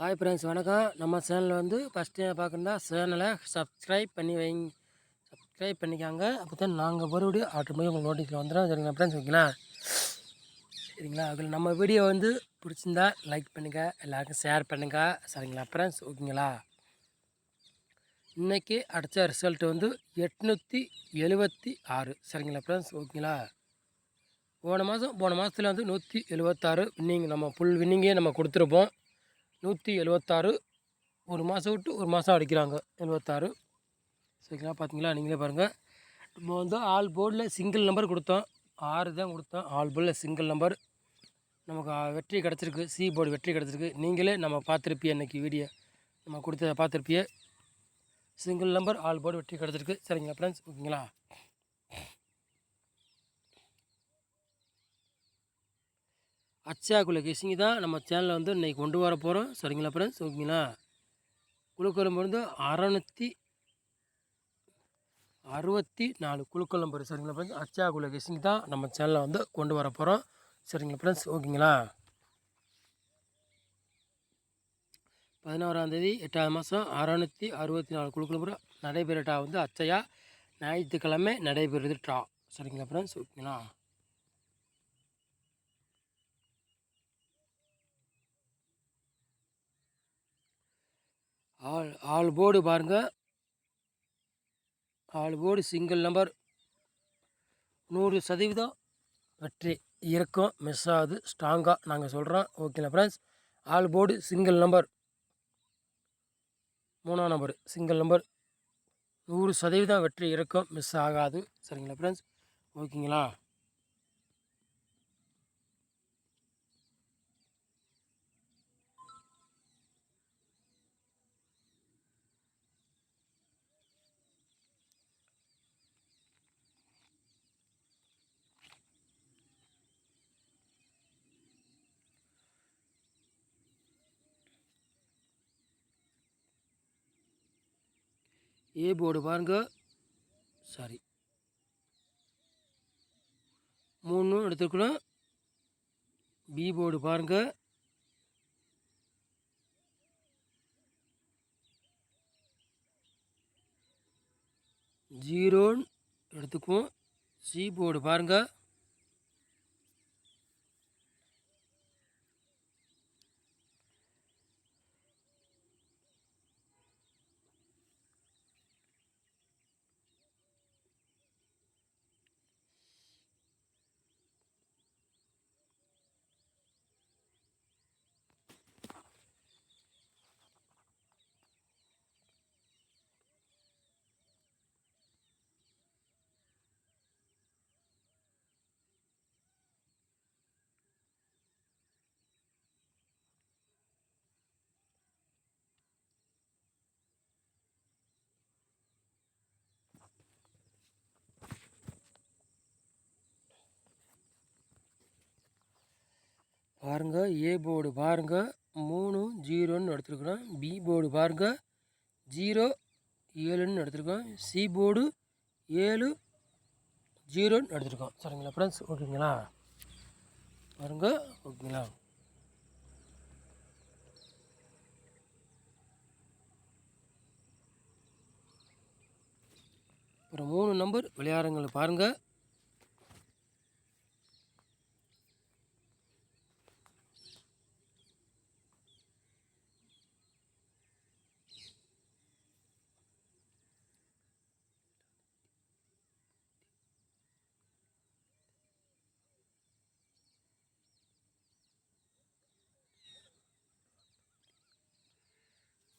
Hi friends வணக்கம். நம்ம சேனலில் வந்து ஃபஸ்ட் டைம் பார்க்குறதா சேனலை சப்ஸ்கிரைப் பண்ணி வைங்க. சப்ஸ்கிரைப் பண்ணிக்காங்க. அப்போ தான் நாங்கள் மறுபடியும் ஆட்டோமேட்டிக் உங்களுக்கு நோட்டிஃபிகேஷன் வந்துடும் சரிங்களா ஃப்ரெண்ட்ஸ் ஓகேங்களா? சரிங்களா? அதில் நம்ம வீடியோ வந்து பிடிச்சிருந்தா லைக் பண்ணுங்க. எல்லாருக்கும் ஷேர் பண்ணுங்க. சரிங்களா ஃப்ரெண்ட்ஸ் ஓகேங்களா? இன்றைக்கி அடித்த ரிசல்ட் வந்து எட்நூற்றி எழுபத்தி ஆறு. சரிங்களா ஃப்ரெண்ட்ஸ் ஓகேங்களா? போன மாதம் போன மாதத்தில் வந்து நூற்றி எழுபத்தாறு வின்னிங் நம்ம ஃபுல் வின்னிங்கே நம்ம கொடுத்துருப்போம். நூற்றி எழுபத்தாறு ஒரு மாதம் விட்டு ஒரு மாதம் அடிக்கிறாங்க எழுபத்தாறு சரிங்களா? பார்த்தீங்களா நீங்களே பாருங்கள் நம்ம வந்து ஆல் போர்டில் சிங்கிள் நம்பர் கொடுத்தோம். ஆறு தான் கொடுத்தோம். ஆல் போர்டில் சிங்கிள் நம்பர் நமக்கு வெற்றி கிடச்சிருக்கு. சி போர்டு வெற்றி கிடச்சிருக்கு. நீங்களே நம்ம பார்த்துருப்பிய இன்றைக்கி வீடியோ நம்ம கொடுத்ததை பார்த்துருப்பிய சிங்கிள் நம்பர் ஆல் போர்டு வெற்றி கிடச்சிருக்கு. சரிங்களா ஃப்ரெண்ட்ஸ் ஓகேங்களா? அச்சா குல கிசிங்க தான் நம்ம சேனலில் வந்து இன்றைக்கி கொண்டு வர போகிறோம் சரிங்களா ஃப்ரெண்ட்ஸ் ஓகேங்களா? குழுக்கொழம்பு வந்து அறநூற்றி அறுபத்தி நாலு குழுக்கொழம்பு சரிங்களா ஃப்ரெண்ட்ஸ் அச்சா குல கிசிங்க தான் நம்ம சேனலில் வந்து கொண்டு வர போகிறோம் சரிங்களா ஃப்ரெண்ட்ஸ் ஓகேங்களா? பதினோராந்தேதி எட்டாவது மாதம் அறநூற்றி அறுபத்தி நாலு குழுக்கள் நடைபெறட்டா வந்து அச்சையா ஞாயிற்றுக்கிழமை நடைபெறுது ட்ரா சரிங்களா ஃப்ரெண்ட்ஸ் ஓகேங்களா? ஆல் ஆள் போர்டு பாருங்கள் ஆள் போர்டு சிங்கிள் நம்பர் நூறு சதவீதம் வெற்றி இறக்கம் மிஸ் ஆகுது ஸ்ட்ராங்காக நாங்கள் சொல்கிறோம் ஓகேங்களா friends all board single number மூணாம் நம்பர் சிங்கிள் நம்பர் நூறு சதவீதம் வெற்றி இறக்கம் மிஸ் ஆகாது. சரிங்களா ஃப்ரெண்ட்ஸ் ஓகேங்களா ஏ போர்டு பாருங்க. சாரி. மூணு எடுத்துருக்கணும். பி போர்டு பாருங்க. ஜீரோன்னு எடுத்துக்குவோம். சி போர்டு பாருங்கள் பாருங்கள் ஏ போர்டு பாருங்கள் மூணு ஜீரோன்னு எடுத்துருக்குறோம் பி போர்டு பாருங்கள் ஜீரோ ஏழுன்னு எடுத்துருக்கோம் சி போர்டு ஏழு ஜீரோன்னு எடுத்துருக்கோம். சரிங்களா ஃப்ரெண்ட்ஸ் ஓகேங்களா? பாருங்க ஓகேங்களா? அப்புறம் மூணு நம்பர் விளையாடுங்களை பாருங்கள்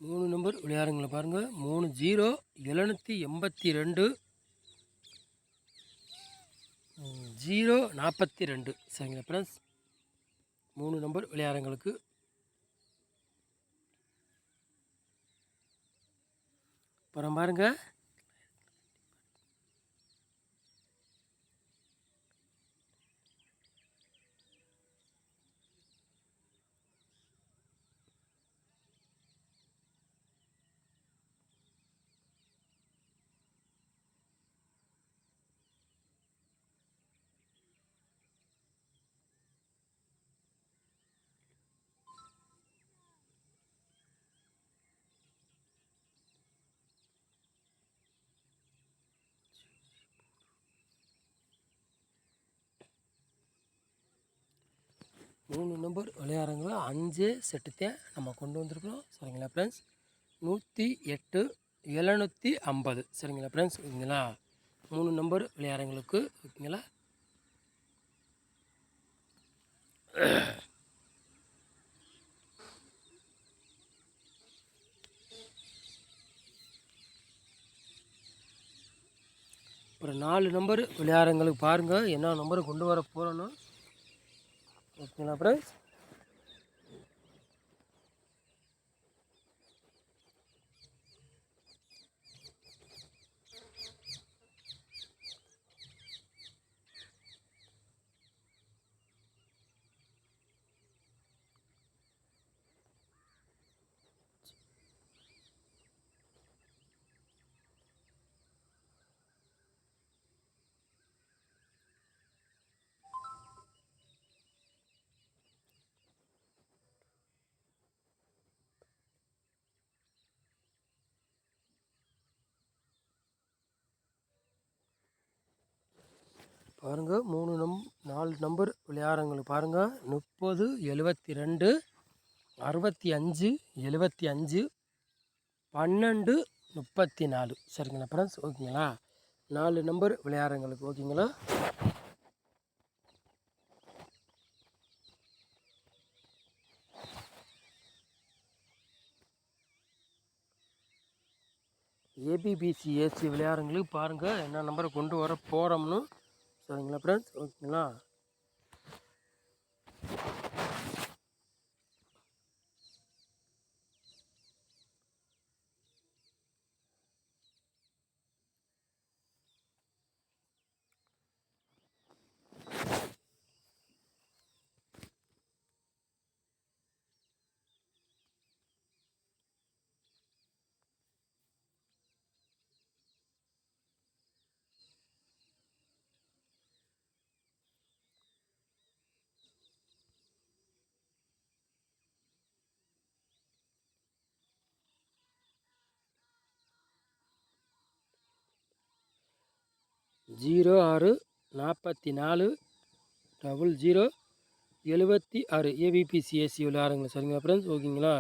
மூணு நம்பர் விளையாடுங்களை பாருங்கள் மூணு ஜீரோ எழுநூற்றி எண்பத்தி ரெண்டு ஜீரோ நாற்பத்தி ரெண்டு சரிங்களா ஃப்ரெண்ட்ஸ் மூணு நம்பர் விளையாடுங்களுக்கு அப்புறம் பாருங்கள் மூணு நம்பர் விளையாடுறவங்கள அஞ்சு செட்டுத்தை நம்ம கொண்டு வந்திருக்கிறோம். சரிங்களா ஃப்ரெண்ட்ஸ் நூற்றி எட்டு எழுநூற்றி ஐம்பது. சரிங்களா ஃப்ரெண்ட்ஸ் ஓகேங்களா? மூணு நம்பர் விளையாடுறவங்களுக்கு ஓகேங்களா? அப்புறம் நாலு நம்பர் விளையாடுறவங்களுக்கு பாருங்கள் என்ன நம்பர் கொண்டு வர போகிறோன்னு ஓகேங்களா ஃப்ரெண்ட்ஸ் பாருங்கள் மூணு நம் நாலு நம்பர் விளையாடுறவங்களுக்கு பாருங்கள் முப்பது எழுபத்தி ரெண்டு அறுபத்தி அஞ்சு எழுபத்தி அஞ்சு பன்னெண்டு முப்பத்தி நாலு சரிங்களா ஃப்ரெண்ட்ஸ் ஓகேங்களா? நாலு நம்பர் விளையாடுறவங்களுக்கு ஓகேங்களா ஏபிபிசி ஏசி விளையாடுறவங்களுக்கு பாருங்கள் என்ன நம்பரை கொண்டு வர போகிறோம்னு சரிங்களா ஃப்ரெண்ட்ஸ் ஓகேங்களா? ஜீரோ ஆறு நாற்பத்தி நாலு டபுள் ஜீரோ எழுபத்தி ஆறு. ஏபிபிசிஎஸ்சி விளையாடுங்களா சரிங்களா ஃப்ரெண்ட்ஸ் ஓகேங்களா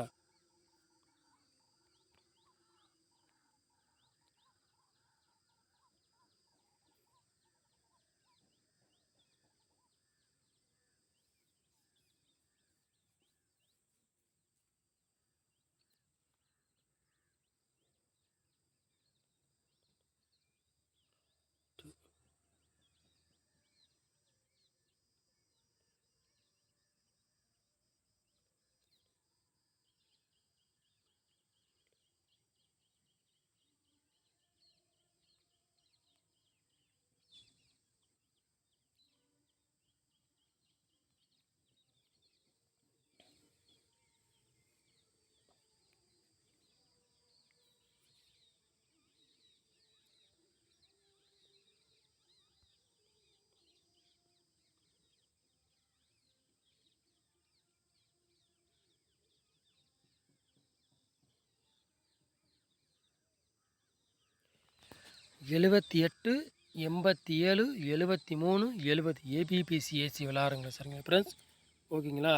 எழுபத்தி எட்டு எண்பத்தி ஏழு எழுபத்தி மூணு எழுபது ஏபிபிசி ஏசி விளாடுங்களேன் சரிங்க ஃப்ரெண்ட்ஸ் ஓகேங்களா?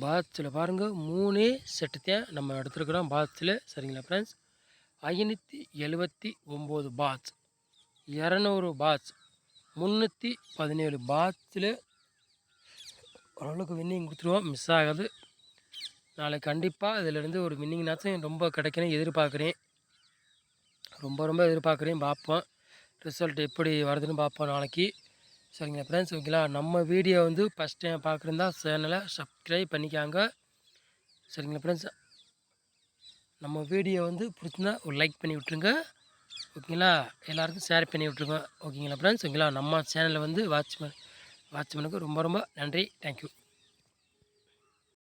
பாத்ஸில் பாருங்கள் மூணே செட்டு தான் நம்ம எடுத்துருக்குறோம் பாத்ஸில் சரிங்களா ஃப்ரெண்ட்ஸ் ஐநூற்றி எழுபத்தி ஒம்பது பாத்ஸ். இரநூறு பாத்ஸ். முந்நூற்றி பதினேழு பாத்ஸில் ஓரளவுக்கு வின்னிங் கொடுத்துருவோம். மிஸ் ஆகாது. நாளைக்கு கண்டிப்பாக இதிலேருந்து ஒரு வின்னிங்னாச்சும் ரொம்ப கிடைக்கணும் எதிர்பார்க்குறேன். ரொம்ப ரொம்ப எதிர்பார்க்குறேன். பார்ப்போம். ரிசல்ட் எப்படி வருதுன்னு பார்ப்போம் நாளைக்கு. சரிங்களா ஃப்ரெண்ட்ஸ் ஓகேங்களா? நம்ம வீடியோ வந்து ஃபஸ்ட் டைம் பார்க்குறதா சேனலை சப்ஸ்கிரைப் பண்ணிக்காங்க. சரிங்களா ஃப்ரெண்ட்ஸ் நம்ம வீடியோ வந்து பிடிச்சிருந்தா ஒரு லைக் பண்ணி விட்ருங்க ஓகேங்களா? எல்லாருக்கும் ஷேர் பண்ணி விட்ருங்க ஓகேங்களா ஃப்ரெண்ட்ஸ் ஓகேங்களா? நம்ம சேனலை வந்து வாட்ச் வாட்ச் ரொம்ப ரொம்ப நன்றி. தேங்க்யூ